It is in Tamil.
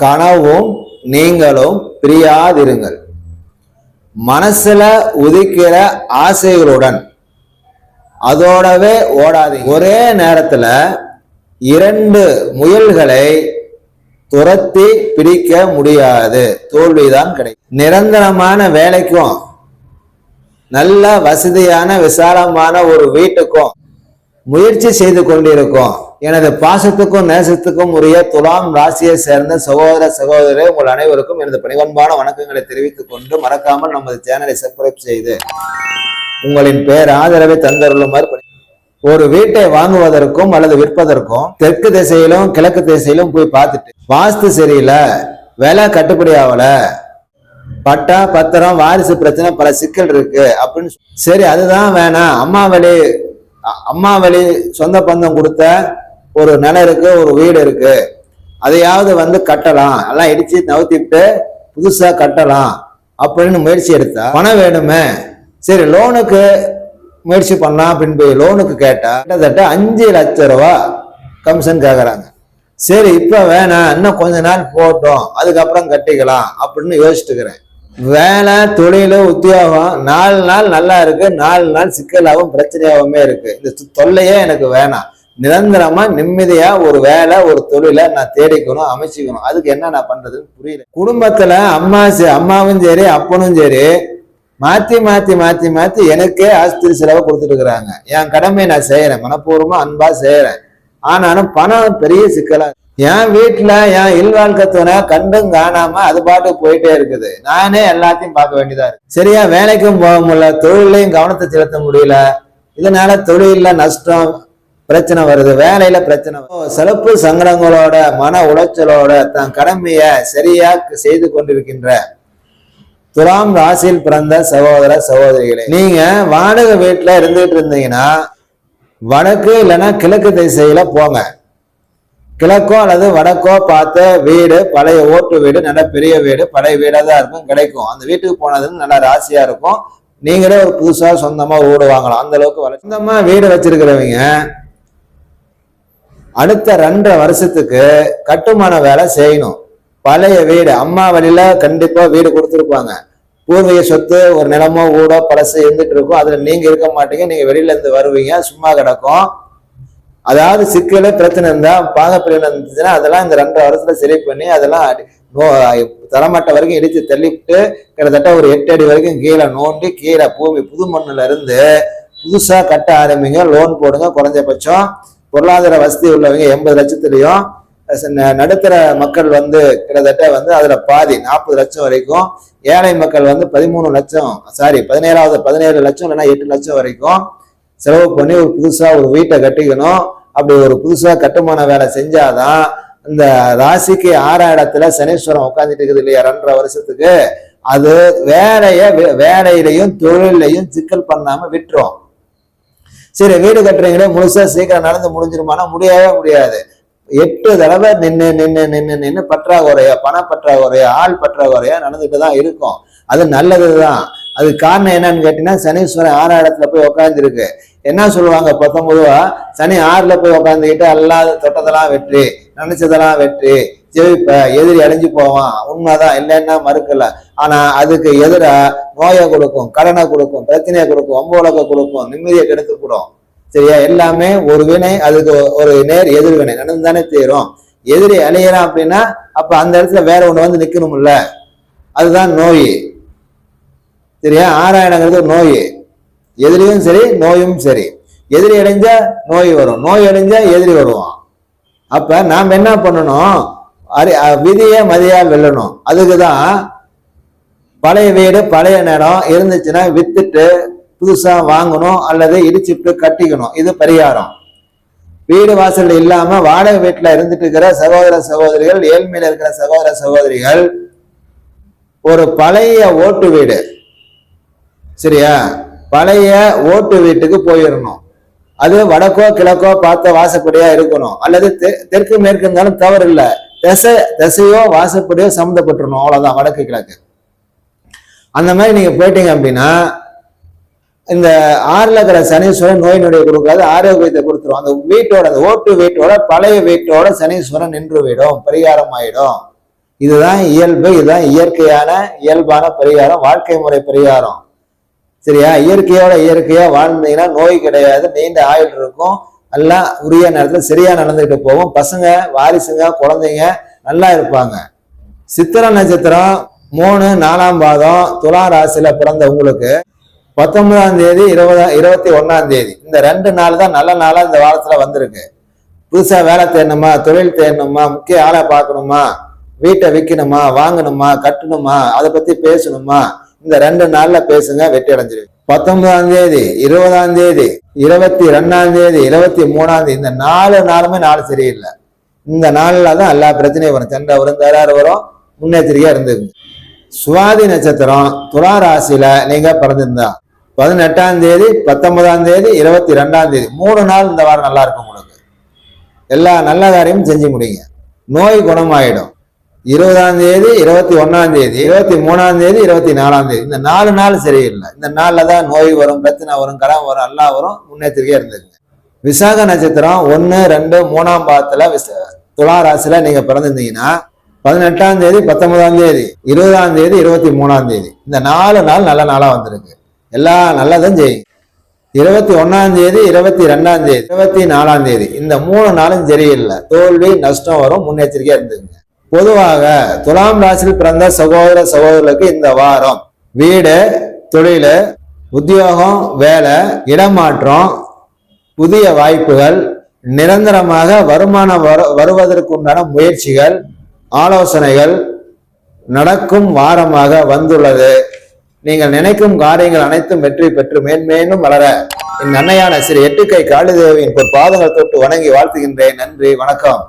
கனவும் நீங்களும் பிரியாதிருங்கள். மனசுல உதிக்கிற ஆசைகளுடன் அதோடவே ஓடாதீங்க. ஒரே நேரத்துல இரண்டு முயல்களை துரத்தி பிடிக்க முடியாது. தோல்விதான் கிடைக்கும். நிரந்தரமான வேலைக்கும் நல்ல வசதியான விசாலமான ஒரு வீட்டுக்கும் முயற்சி செய்து கொண்டிருக்கும். எனது பாசத்துக்கும் நேசத்துக்கும் உரிய துலாம் ராசியை சேர்ந்த சகோதர சகோதரர் உங்கள் அனைவருக்கும் எனது பணிவன்பான வணக்கங்களை தெரிவித்துக் கொண்டு மறக்காமல் நமது சேனலை சப்ஸ்கிரைப் செய்து உங்களின் பேர் ஆதரவை தந்தருளுமாறு ஒரு வீட்டை வாங்குவதற்கும் அல்லது விற்பதற்கும் தெற்கு திசையிலும் கிழக்கு திசையிலும் போய் பார்த்துட்டு வாஸ்து சரியில்லை விலை கட்டுப்படி ஆகல பட்டா பத்திரம் வாரிசு பிரச்சனை பல சிக்கல் இருக்கு அப்படின்னு சரி அதுதான் வேணாம். அம்மா வழி அம்மா வழி சொந்த பந்தம் கொடுத்த ஒரு நிலம் இருக்கு ஒரு வீடு இருக்கு. அதையாவது வந்து கட்டலாம். எல்லாம் இடிச்சு நவுத்திட்டு புதுசா கட்டலாம் அப்படின்னு முயற்சி எடுத்தா பணம் வேணுமே. சரி லோனுக்கு முயற்சி பண்ணலாம் அப்படின்னு போய் லோனுக்கு கேட்டா கிட்டத்தட்ட அஞ்சு லட்சம் ரூபா கமிஷன் கேட்குறாங்க சரி இப்ப வேணாம். இன்னும் கொஞ்ச நாள் போட்டோம். அதுக்கப்புறம் கட்டிக்கலாம் அப்படின்னு யோசிச்சுட்டு வேலை தொழில் உத்தியோகம் நாலு நாள் நல்லா இருக்கு. நாலு நாள் சிக்கலாகவும் பிரச்சனையாகவுமே இருக்கு. இந்த தொல்லையே எனக்கு வேணாம். நிரந்தரமா நிம்மதியா ஒரு வேலை ஒரு தொழிலை நான் தேடிக்கணும் அமைச்சிக்கணும். அதுக்கு என்ன நான் பண்றதுன்னு புரியல. குடும்பத்துல அம்மா அம்மாவும் சரி அப்பனும் சரி மாத்தி மாத்தி மாத்தி மாத்தி எனக்கே ஆஸ்திரி செலவை கொடுத்துட்டு இருக்கிறாங்க. என் கடமை நான் செய்யறேன். மனப்பூர்வமா அன்பா செய்யறேன். ஆனாலும் பணம் பெரிய சிக்கலா என் வீட்டுல என் இல்வாழ்க்கை கண்டும் காணாம அது பாட்டு போயிட்டே இருக்குது. நானே எல்லாத்தையும் பார்க்க வேண்டியதா இருக்கு. சரியா வேலைக்கும் போக முடியல தொழிலையும் கவனத்தை செலுத்த முடியல. இதனால தொழில நஷ்டம் பிரச்சனை வருது வேலையில பிரச்சனை வருது. சிறப்பு சங்கடங்களோட மன உளைச்சலோட தன் கடமையை சரியா செய்து கொண்டிருக்கின்ற துலாம் ராசியில் பிறந்த சகோதர சகோதரிகளே நீங்க வாடகை வீட்டுல இருந்துட்டு இருந்தீங்கன்னா வடக்கு இல்லைன்னா கிழக்கு திசையில போங்க. கிழக்கோ அல்லது வடக்கோ பார்த்த வீடு பழைய ஓட்டு வீடு நல்ல பெரிய வீடு பழைய வீடாக தான் இருக்கும் கிடைக்கும். அந்த வீட்டுக்கு போனதுன்னு நல்ல ராசியா இருக்கும். நீங்களே ஒரு புதுசா சொந்தமா வீடு வாங்கலாம். அந்த அளவுக்கு சொந்தமாக சொந்தமா வீடு வச்சிருக்கிறவங்க அடுத்த ரெண்டரை வருஷத்துக்கு கட்டுமான வேலை செய்யணும். பழைய வீடு அம்மா வழியில கண்டிப்பா வீடு கொடுத்துருப்பாங்க. பூர்வீக சொத்து ஒரு நிலமோ ஊடோ பழசு இருந்துட்டு இருக்கும். அதுல நீங்க இருக்க மாட்டீங்க நீங்க வெளியில இருந்து வருவீங்க சும்மா கிடக்கும். அதாவது சிக்கல பிரச்சனை இருந்தா பாகப்பிரிவினை இருந்துச்சுன்னா அதெல்லாம் இந்த ரெண்டரை வருஷத்துல சரி பண்ணி அதெல்லாம் நோ- தரமட்ட வரைக்கும் இடித்து தள்ளிவிட்டு கிட்டத்தட்ட ஒரு எட்டு அடி வரைக்கும் கீழே நோண்டி கீழே பூமி புது மண்ணுல இருந்து புதுசா கட்ட ஆரம்பிங்க. லோன் போடுங்க குறைஞ்சபட்சம். பொருளாதார வசதி உள்ளவங்க எண்பது லட்சத்துலையும் நடுத்தர மக்கள் வந்து கிட்டத்தட்ட வந்து அதுல பாதி நாற்பது லட்சம் வரைக்கும் ஏழை மக்கள் வந்து பதிமூணு லட்சம் சாரி பதினேழாவது பதினேழு லட்சம் இல்லைன்னா எட்டு லட்சம் வரைக்கும் செலவு பண்ணி ஒரு புதுசா ஒரு வீட்டை கட்டிக்கணும். அப்படி ஒரு புதுசா கட்டுமான வேலை செஞ்சாதான் இந்த ராசிக்கு ஆறாம் இடத்துல சனீஸ்வரம் உட்காந்துட்டு இருக்குது இல்லையா ரெண்டரை வருஷத்துக்கு. அது வேலைய வே- வேலையிலையும் தொழிலையும் சிக்கல் பண்ணாம விட்டுரும். சரி வீடு கட்டுறீங்களே முழுசா சீக்கிரம் நடந்து முடிஞ்சிருமானா முடியவே முடியாது. எட்டு தடவை நின்று நின்று நின்று நின்று பற்றாக்குறையா பண பற்றாக்குறையா ஆள் பற்றாக்குறையா நடந்துட்டு தான் இருக்கும். அது நல்லதுதான். அது காரணம் என்னன்னு கேட்டீங்கன்னா சனீஸ்வரன் ஆறாம் இடத்துல போய் உட்காந்துருக்கு என்ன சொல்லுவாங்க பத்தொன்பதுவா? சனி ஆறுல போய் உட்காந்துக்கிட்டு அல்லாத தொட்டதெல்லாம் வெற்றி நினைச்சதெல்லாம் வெற்றி. ஜெயிப்ப எதிரி அழிஞ்சு போவான். உண்மைதான் இல்லைன்னா மறுக்கல. ஆனா அதுக்கு எதிராக நோயை கொடுக்கும் கடனை கொடுக்கும் பிரச்சனையை கொடுக்கும் ஒம்போலத்தை கொடுக்கும் நிம்மதியை கெடுத்துக்கூடும். சரியா? எல்லாமே ஒரு வினை அதுக்கு ஒரு நேர் எதிர்வினை நடந்து தானே தீரும். எதிரி அழியறான் அப்படின்னா அப்ப அந்த இடத்துல வேற ஒண்ணு வந்து நிக்கணும்ல. அதுதான் நோய். சரியா? ஆறாயிரங்கிறது நோய். எதிரியும் சரி நோயும் சரி. எதிரி அடைஞ்சா நோய் வரும். நோய் அடைஞ்சா எதிரி வருவான். அப்ப நாம் என்ன பண்ணணும்? அறி விதியே விதியை மதியால் வெல்லணும். அதுக்கு தான் பழைய வீடு பழைய நிலம் இருந்துச்சுன்னா வித்துட்டு புதுசா வாங்கணும் அல்லது இடிச்சிட்டு கட்டிக்கணும். இது பரிகாரம். வீடு வாசல் இல்லாம வாடகை வீட்டுல இருந்துட்டு இருக்கிற சகோதர சகோதரிகள் ஏழ்மையில இருக்கிற சகோதர சகோதரிகள் ஒரு பழைய ஓட்டு வீடு. சரியா? பழைய ஓட்டு வீட்டுக்கு போயிடணும் அது வடக்கோ கிழக்கோ பார்த்த வாசப்படியா இருக்கணும். அல்லது தெ- தெற்கு மேற்கு இருந்தாலும் தவறு இல்லை திசை திசையோ வாசப்படியோ சம்மந்தப்பட்டுருணும் அவ்வளோதான் வடக்கு கிழக்கு. அந்த மாதிரி நீங்கள் போயிட்டீங்க அப்படின்னா இந்த ஆறில் இருக்கிற சனீஸ்வரன் நோய் நொடியை கொடுக்காது ஆரோக்கியத்தை கொடுத்துரும். அந்த வீட்டோட அந்த ஓட்டு வீட்டோட பழைய வீட்டோட சனீஸ்வரன் நின்று விடும் பரிகாரம் ஆயிடும். இதுதான் இயல்பு இதுதான் இயற்கையான இயல்பான பரிகாரம் வாழ்க்கை முறை பரிகாரம். சரியா? இயற்கையோட இயற்கையா வாழ்ந்தீங்கன்னா நோய் கிடையாது நீண்ட ஆயுள் இருக்கும். எல்லாம் உரிய நேரத்தில் சரியா நடந்துகிட்டு போகும். பசங்க வாரிசுங்க குழந்தைங்க நல்லா இருப்பாங்க. சித்திர நட்சத்திரம் மூணு நாலாம் பாதம் துலா ராசியில பிறந்த உங்களுக்கு பத்தொன்பதாம் தேதி இருபதா இருபத்தி ஒன்னாம் தேதி. இந்த ரெண்டு நாள் தான் நல்ல நாளா இந்த வாரத்துல வந்திருக்கு. புதுசா வேலை தேடணுமா தொழில் தேடணுமா முக்கிய ஆளை பார்க்கணுமா வீட்டை விற்கணுமா வாங்கணுமா கட்டணுமா அதை பத்தி பேசணுமா இந்த ரெண்டு நாள்ல பேசுங்க வெற்றி அடைஞ்சிருக்கு பத்தொன்பதாம் தேதி இருபதாம் தேதி இருபத்தி ரெண்டாம் தேதி இருபத்தி மூணாம் தேதி இந்த நாலு நாளுமே நாள் சரியில்லை. இந்த நாள்ல தான் எல்லா பிரச்சனையும் வரும். சண்டை வரும் தராறு வரும் முன்னெச்சரிக்கையா இருந்துக்குங்க. சுவாதி நட்சத்திரம் துலா ராசியில நீங்க பிறந்திருந்தா பதினெட்டாம் தேதி பத்தொன்பதாம் தேதி இருபத்தி ரெண்டாம் தேதி மூணு நாள் இந்த வாரம் நல்லா இருக்கும் உங்களுக்கு. எல்லா நல்ல காரியமும் செஞ்சு முடியுங்க நோய் குணமாயிடும். இருபதாம் தேதி இருபத்தி ஒன்னாம் தேதி இருபத்தி மூணாம் தேதி இருபத்தி நாலாம் தேதி. இந்த நாலு நாள் சரியில்லை. இந்த நாள்ல தான் நோய் வரும் பிரச்சனை வரும் கடன் வரும் எல்லாம் வரும் முன்னெச்சரிக்கையா இருந்துக்குங்க. விசாக நட்சத்திரம் ஒன்று ரெண்டு மூணாம் பாதத்தில் விச துலா ராசியில் நீங்க பிறந்திருந்தீங்கன்னா பதினெட்டாம் தேதி பத்தொன்பதாம் தேதி இருபதாம் தேதி இருபத்தி மூணாம் தேதி. இந்த நாலு நாள் நல்ல நாளா வந்திருக்கு. எல்லா நல்லதும் செய்யுங்க. இருபத்தி ஒன்னாம் தேதி இருபத்தி ரெண்டாம் தேதி இருபத்தி நாலாம் தேதி. இந்த மூணு நாளும் சரியில்லை. தோல்வி நஷ்டம் வரும் முன்னெச்சரிக்கையா இருந்துங்க பொதுவாக துலாம் ராசியில் பிறந்த சகோதர சகோதரர்களுக்கு இந்த வாரம் வீடு தொழில் உத்தியோகம் வேலை இடமாற்றம் புதிய வாய்ப்புகள் நிரந்தரமாக வருமானம் வரு வருவதற்குண்டான முயற்சிகள் ஆலோசனைகள் நடக்கும் வாரமாக வந்துள்ளது. நீங்கள் நினைக்கும் காரியங்கள் அனைத்தும் வெற்றி பெற்று மேன்மேலும் வளர என் அன்னையான சிறு எட்டுக்கை காளிதேவியின் பாதங்கள் தொட்டு வணங்கி வாழ்த்துகின்றேன். நன்றி வணக்கம்.